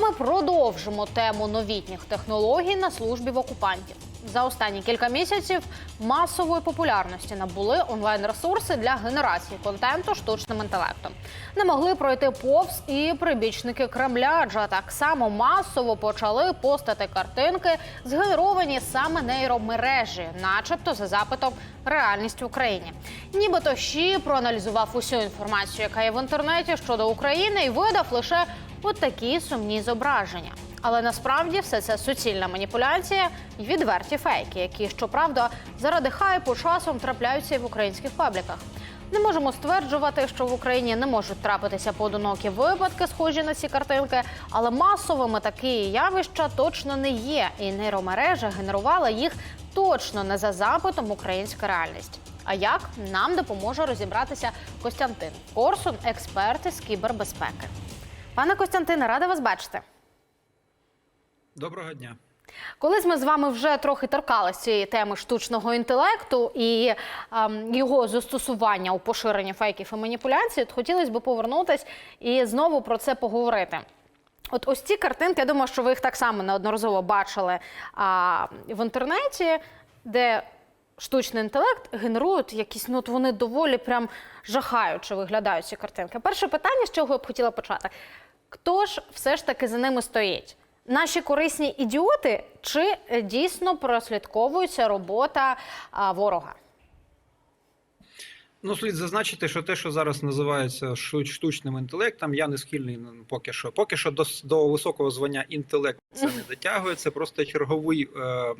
ми продовжимо тему новітніх технологій на службі в окупантів. За останні кілька місяців масової популярності набули онлайн-ресурси для генерації контенту штучним інтелектом. Не могли пройти повз і прибічники Кремля, адже так само масово почали постати картинки, згенеровані саме нейромережі, начебто за запитом реальність в Україні. Нібито ЩІ проаналізував усю інформацію, яка є в інтернеті щодо України, і видав лише от такі сумні зображення. Але насправді все це суцільна маніпуляція і відверті фейки, які щоправда заради хайпу часом трапляються і в українських пабліках. Не можемо стверджувати, що в Україні не можуть трапитися поодинокі випадки, схожі на ці картинки, але масовими такі явища точно не є, і нейромережа генерувала їх точно не за запитом українська реальність. А як нам допоможе розібратися Костянтин Корсун, експерт із кібербезпеки. Пане Костянтине, рада вас бачити. Доброго дня. Колись ми з вами вже трохи торкалися цієї теми штучного інтелекту і ем, його застосування у поширенні фейків і маніпуляцій, от хотілося б повернутися і знову про це поговорити. От ось ці картинки, я думаю, що ви їх так само неодноразово бачили а, в інтернеті, де штучний інтелект генерують якісь, ну от вони доволі прям жахаюче виглядають ці картинки. Перше питання, з чого я б хотіла почати: хто ж все ж таки за ними стоїть? Наші корисні ідіоти чи е, дійсно прослідковується робота а, ворога? Ну, слід зазначити, що те, що зараз називається штучним інтелектом, я не схильний поки що. Поки що до, до високого звання інтелект це не дотягує. Це просто черговий е, е,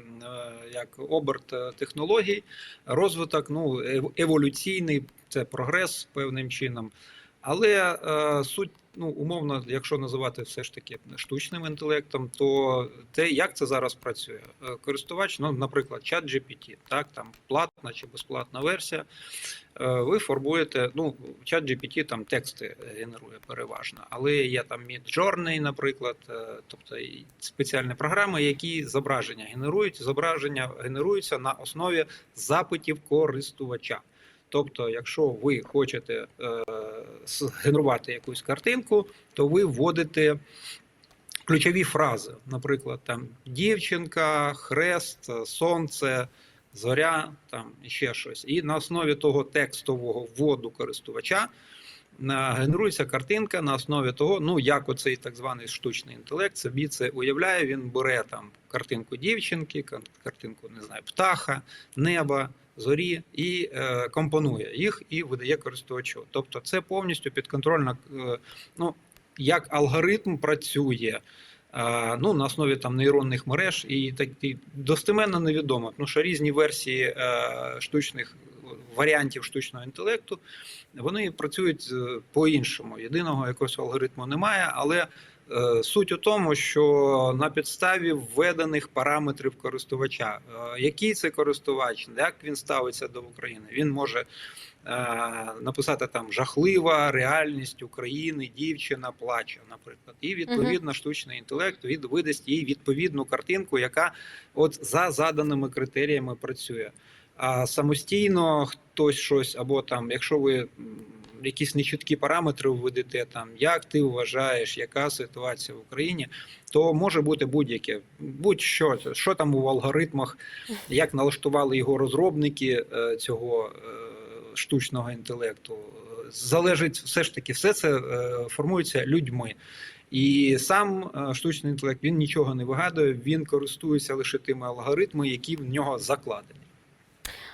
як оберт е, технологій, розвиток, ну еволюційний, це прогрес певним чином. Але е, суть, ну умовно, якщо називати все ж таки штучним інтелектом, то те, як це зараз працює, Е, користувач, ну, наприклад, чат GPT, так там платна чи безплатна версія. Е, Ви формуєте, ну, чат GPT там тексти генерує переважно, але є там Midjourney, наприклад, е, тобто спеціальні програми, які зображення генерують. Зображення генеруються на основі запитів користувача. Тобто, якщо ви хочете е, згенерувати якусь картинку, то ви вводите ключові фрази, наприклад, там дівчинка, хрест, сонце, зоря, там ще щось. І на основі того текстового вводу користувача генерується картинка на основі того, ну як оцей так званий штучний інтелект собі це уявляє. Він бере там картинку дівчинки, картинку не знаю, птаха, неба. Зорі і е, компонує їх і видає користувачу. Тобто, це повністю підконтрольно, е, ну як алгоритм працює. е, Ну, на основі там нейронних мереж і так і достеменно невідомо, тому що різні версії е, штучних варіантів штучного інтелекту вони працюють е, по-іншому. Єдиного якогось алгоритму немає, але е, суть у тому, що на підставі введених параметрів користувача, е, який це користувач, як він ставиться до України, він може написати там жахлива реальність України, дівчина плаче, наприклад, і відповідно штучний інтелект від видасть їй відповідну картинку, яка от за заданими критеріями працює. А самостійно хтось щось, або там, якщо ви якісь нечіткі параметри введете, там як ти вважаєш, яка ситуація в Україні, то може бути будь-яке, будь-що, що там у алгоритмах, як налаштували його розробники е, цього е, штучного інтелекту. Залежить все ж таки, все це е, формується людьми. І сам штучний інтелект він нічого не вигадує, він користується лише тими алгоритмами, які в нього закладені.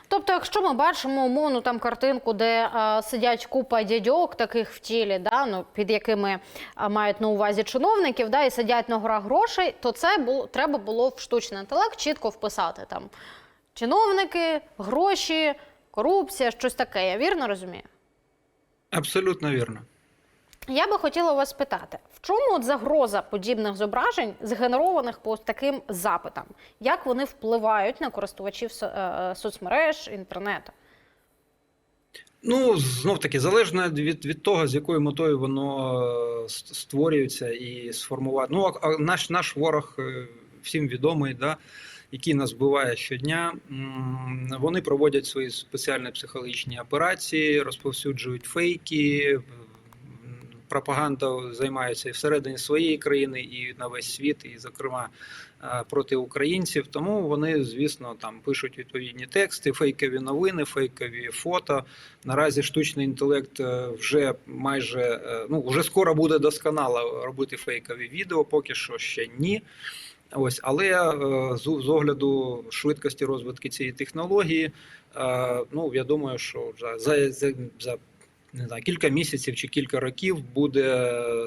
Тобто, якщо ми бачимо умовну там картинку, де е, сидять купа дядьок таких в тілі, да, ну, під якими е, мають на увазі чиновників, да, і сидять на горах грошей, то це було, треба було в штучний інтелект чітко вписати там чиновники, гроші, корупція, щось таке. Я вірно розумію? Абсолютно вірно. Я би хотіла вас питати, чому от загроза подібних зображень, згенерованих по таким запитам? Як вони впливають на користувачів е, соцмереж, інтернету? Ну, знов таки, залежно від, від того, з якою метою воно е, створюється і сформувати. Ну, а- наш, наш ворог е, всім відомий, да, який нас вбиває щодня. Вони проводять свої спеціальні психологічні операції, розповсюджують фейки, пропагандою займаються і всередині своєї країни, і на весь світ, і, зокрема, е, проти українців. Тому вони, звісно, там пишуть відповідні тексти, фейкові новини, фейкові фото. Наразі штучний інтелект е, вже майже е, ну вже скоро буде досконало робити фейкові відео, поки що ще ні. Ось, але з, огляду швидкості розвитку цієї технології, ну я думаю, що за, за, за не знаю, кілька місяців чи кілька років буде е,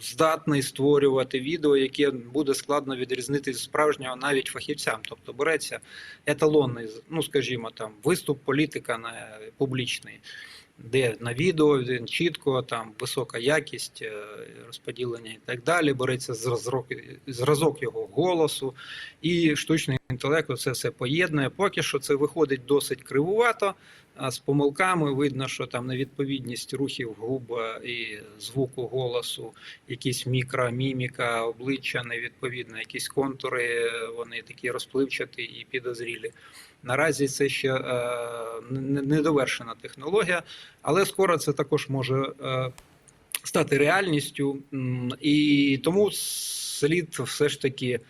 здатний створювати відео, яке буде складно відрізнити з справжнього навіть фахівцям. Тобто береться еталонний, ну скажімо, там виступ політика на публічний. Де на відео він чітко, там висока якість е, розподілення і так далі. Береться зразок, зразок його голосу, і штучний інтелект це все поєднує. Поки що це виходить досить кривувато, а з помилками видно, що там невідповідність рухів губ і звуку голосу, якісь мікро, міміка, обличчя невідповідно, якісь контури, вони такі розпливчаті і підозрілі. Наразі це ще е, не- недовершена технологія, але скоро це також може е, стати реальністю, і тому слід все ж таки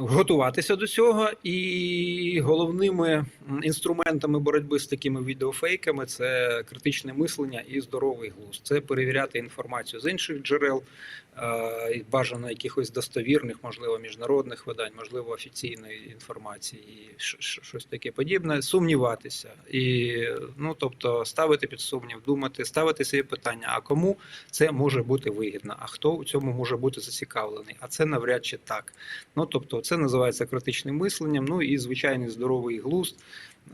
готуватися до цього. І головними інструментами боротьби з такими відеофейками це критичне мислення і здоровий глузд. Це перевіряти інформацію з інших джерел, е, бажано якихось достовірних, можливо, міжнародних видань, можливо, офіційної інформації, і щось таке подібне, сумніватися і ну тобто ставити під сумнів, думати, ставити собі питання: а кому це може бути вигідно, а хто у цьому може бути зацікавлений? А це навряд чи так. Ну тобто, це називається критичним мисленням. Ну і звичайний здоровий глузд.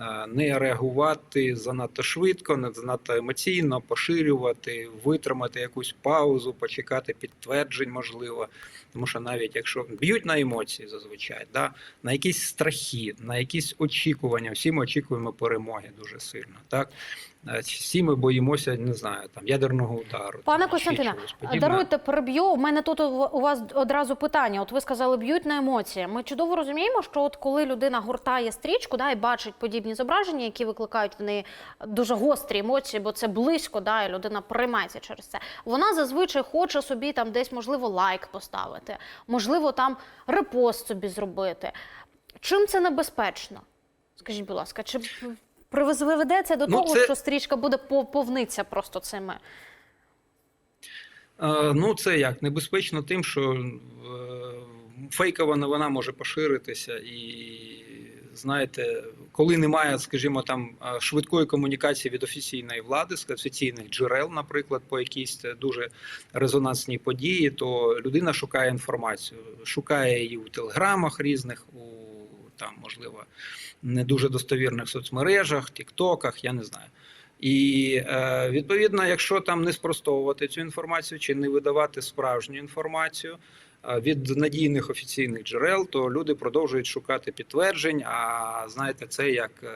е, Не реагувати занадто швидко, не занадто емоційно, поширювати, витримати якусь паузу, почекати підтверджень, можливо. Тому що навіть якщо б'ють на емоції зазвичай, да, на якісь страхи, на якісь очікування, всі ми очікуємо перемоги дуже сильно. Так всі ми боїмося, не знаю, там ядерного удару. Пане Костянтине. Даруйте, переб'ю. У мене тут у вас одразу питання. От ви сказали, б'ють на емоції. Ми чудово розуміємо, що от коли людина гортає стрічку, да, і бачить подібні зображення, які викликають в неї дуже гострі емоції, бо це близько, да, і людина приймається через це. Вона зазвичай хоче собі там десь, можливо, лайк поставити, можливо, там репост собі зробити. Чим це небезпечно? Скажіть, будь ласка, чи приведе це до Ну, того, це- що стрічка буде пов- повниться просто цими? Е, Ну, це як небезпечно тим, що е, фейкова новина може поширитися, і знаєте, коли немає, скажімо, там е, швидкої комунікації від офіційної влади, з офіційних джерел, наприклад, по якійсь е, дуже резонансній події, то людина шукає інформацію, шукає її у телеграмах різних, у там, можливо, не дуже достовірних соцмережах, тіктоках, я не знаю. І е, відповідно, якщо там не спростовувати цю інформацію чи не видавати справжню інформацію е, від надійних офіційних джерел, то люди продовжують шукати підтверджень. А знаєте, це як е,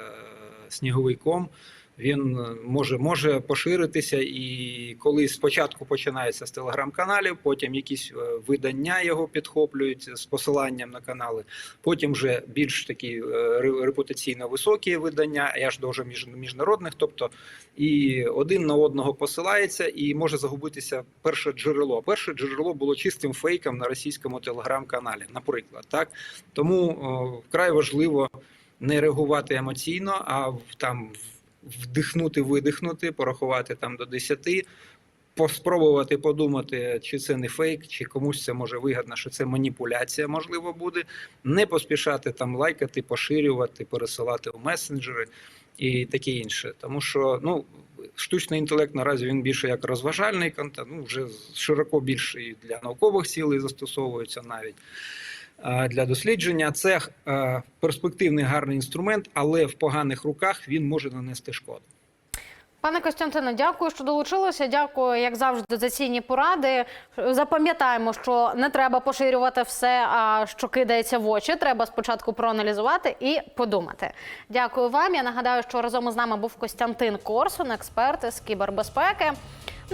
сніговий ком. Він е, може може поширитися, і коли спочатку починається з телеграм-каналів, потім якісь е, видання його підхоплюють з посиланням на канали. Потім вже більш такі е, репутаційно високі видання, аж до вже між- міжнародних. Тобто і один на одного посилається, і може загубитися перше джерело. Перше джерело було чистим фейком на російському телеграм-каналі, наприклад. Так тому о, вкрай важливо не реагувати емоційно, а там вдихнути, видихнути, порахувати там до 10, Поспробувати подумати, чи це не фейк, чи комусь це може вигідно, що це маніпуляція, можливо, буде. Не поспішати там лайкати, поширювати, пересилати в месенджери і таке інше. Тому що ну, штучний інтелект наразі він більше як розважальний контент, ну вже широко більше для наукових цілей застосовується навіть для дослідження. Це перспективний гарний інструмент, але в поганих руках він може нанести шкоду. Пане Костянтине, дякую, що долучилися. Дякую, як завжди, за цінні поради. Запам'ятаємо, що не треба поширювати все, що кидається в очі. Треба спочатку проаналізувати і подумати. Дякую вам. Я нагадаю, що разом із нами був Костянтин Корсун, експерт з кібербезпеки.